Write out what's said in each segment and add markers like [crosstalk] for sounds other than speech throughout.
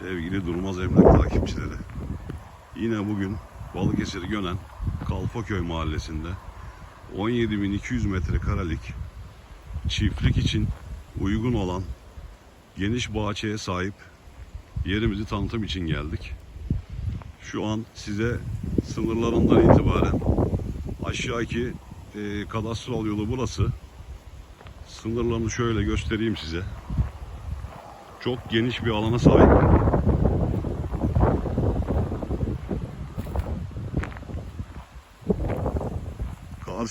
Sevgili Durmaz Emlak takipçileri. Yine bugün Balıkesir Gönen Kalfaköy mahallesinde 17.200 metrekarelik çiftlik için uygun olan geniş bahçeye sahip yerimizi tanıtım için geldik. Şu an size sınırlarından itibaren aşağıki e, kadastral yolu burası. Sınırlarını şöyle göstereyim size. Çok geniş bir alana sahip.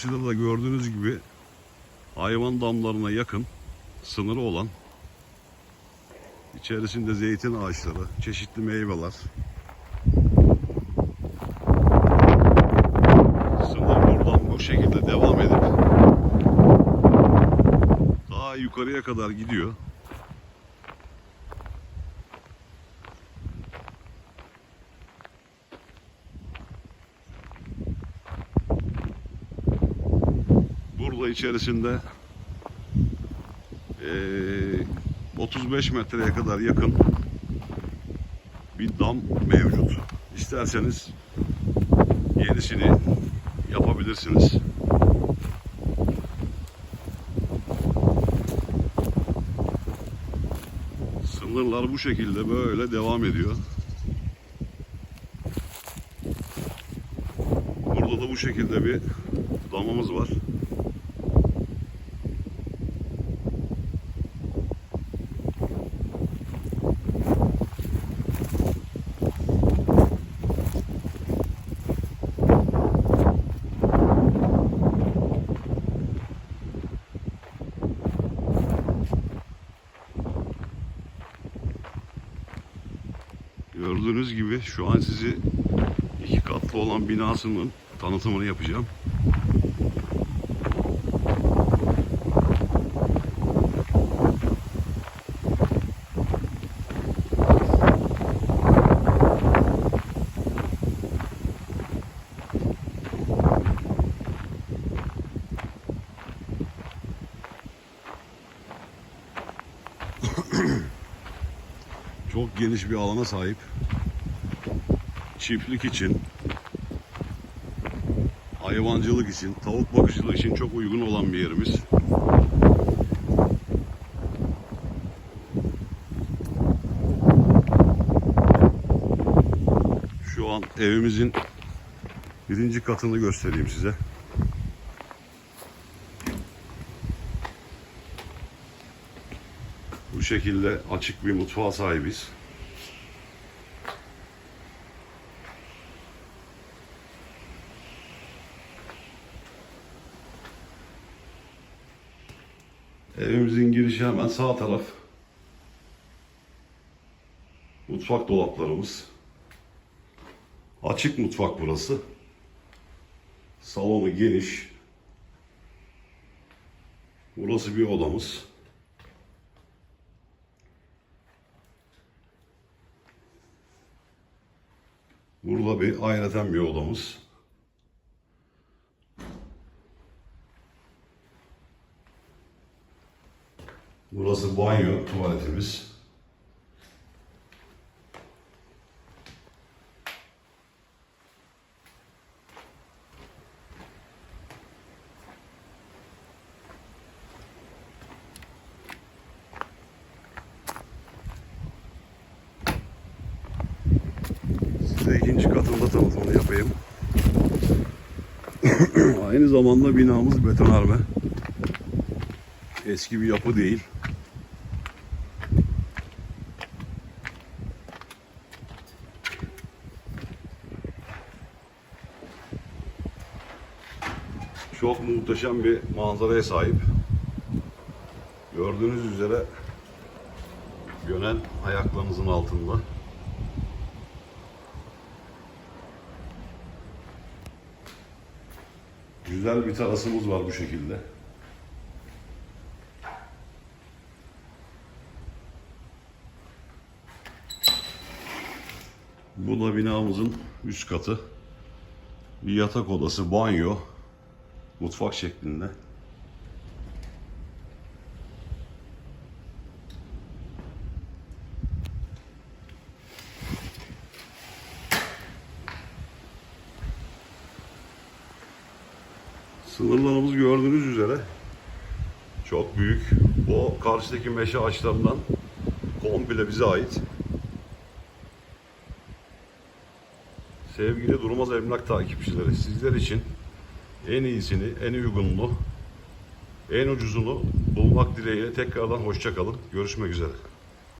Karşıda da gördüğünüz gibi hayvan damlarına yakın sınırı olan içerisinde zeytin ağaçları, çeşitli meyveler. Sınır buradan bu şekilde devam edip daha yukarıya kadar gidiyor. Burada içerisinde eee, 35 metreye kadar yakın bir dam mevcut. İsterseniz yenisini yapabilirsiniz. Sınırlar bu şekilde böyle devam ediyor. Burada da bu şekilde bir damamız var. Gördüğünüz gibi şu an sizi iki katlı olan binasının tanıtımını yapacağım. [clears throat] Çok geniş bir alana sahip. Çiftlik için, hayvancılık için, tavuk bakıcılığı için çok uygun olan bir yerimiz. Şu an evimizin birinci katını göstereyim size. Bu şekilde açık bir mutfağa sahibiz. Evimizin girişi hemen sağ taraf. Mutfak dolaplarımız. Açık mutfak burası. Salonu geniş. Burası bir odamız. Burada bir ayrıten bir odamız. Burası banyo, tuvaletimiz. Size ikinci katında tanıtımını yapayım. [coughs] Aynı zamanda binamız betonarme. Eski bir yapı değil. Çok muhteşem bir manzaraya sahip. Gördüğünüz üzere Gönen ayaklarınızın altında. Güzel bir terasımız var bu şekilde. Bu da binamızın üst katı. Bir yatak odası, banyo, mutfak şeklinde. Sınırlarımız gördüğünüz üzere çok büyük. O karşıdaki meşe ağaçlarından komple bize ait. Sevgili Durmaz Emlak takipçileri sizler için en iyisini, en uygununu, en ucuzunu bulmak dileğiyle tekrardan hoşça kalın. Görüşmek üzere.